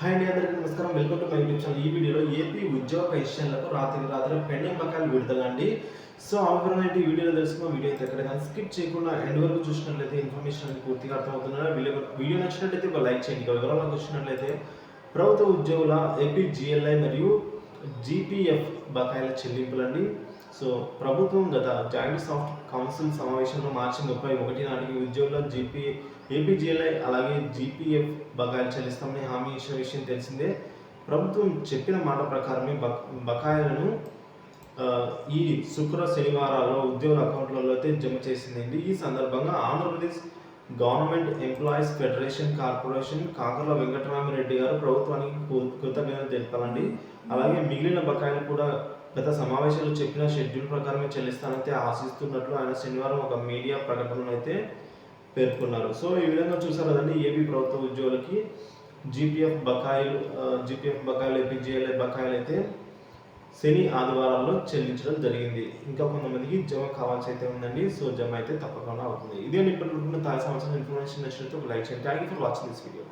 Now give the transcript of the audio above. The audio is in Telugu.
హాయ్ అండి అందరికీ నమస్కారం. Welcome to my YouTube channel. ఈ వీడియోలో ఏపీ ఉద్యోగ పెన్షన్లకు రాత్రి రాత్రి పెండింగ్ బకాయిలు విడుదలండి. సో అవసరమైన ఈ వీడియోలో తెలుసుకున్న వీడియో అయితే ఎక్కడ కానీ స్కిప్ చేయకుండా ఎండ్ వరకు చూసినట్లయితే ఇన్ఫర్మేషన్ అనేది పూర్తిగా అర్థమవుతుందా వీడియో. వీడియో నచ్చినట్లయితే ఒక లైక్ చేయండి. ఇక వివరాలకు వచ్చినట్లయితే ప్రభుత్వ ఉద్యోగుల ఏపీ జిఎల్ఐ మరియు జీపీఎఫ్ బకాయిల చెల్లింపులండి సో ప్రభుత్వం గత జాయింట్ సాఫ్ట్ కౌన్సిల్ సమావేశంలో మార్చి ముప్పై ఒకటి నాటికి ఉద్యోగుల జీపీ ఏపీజీఎల్ఐ అలాగే జీపీఎఫ్ బకాయిలు చెల్లిస్తామని హామీ ఇచ్చిన విషయం తెలిసిందే. ప్రభుత్వం చెప్పిన మాట ప్రకారమే బక్ బకాయిలను ఈ శుక్ర శనివారాల్లో ఉద్యోగుల అకౌంట్లలో అయితే జమ చేసిందండి. ఈ సందర్భంగా Andhra Pradesh government employees federation corporation Kakarla Venkatramireddy garu ప్రభుత్వానికి కృతజ్ఞతలు తెలపాలండి. అలాగే మిగిలిన బకాయిలు కూడా గత సమావేశంలో చెప్పిన షెడ్యూల్ ప్రకారమే చెల్లిస్తానైతే ఆశిస్తున్నట్లు ఆయన శనివారం ఒక మీడియా ప్రకటనలో అయితే పేర్కొన్నారు. సో ఈ విధంగా చూసారు కదండి ఏపీ ప్రభుత్వ ఉద్యోగులకి జీపీఎఫ్ బకాయిలు జీపీఎఫ్ బకాయిలు ఏపీజీఎల్ఐ బకాయిలు అయితే శని ఆదివారాల్లో చెల్లించడం జరిగింది. ఇంకా కొంతమందికి జమ కావాల్సి అయితే ఉందండి. సో జమ అయితే తప్పకుండా అవుతుంది. ఇదే ఇప్పటి తాజా సంవత్సరం ఇన్ఫర్మేషన్ నచ్చినట్టు ఒక లైక్ చేయండి. Thank you for watching this video.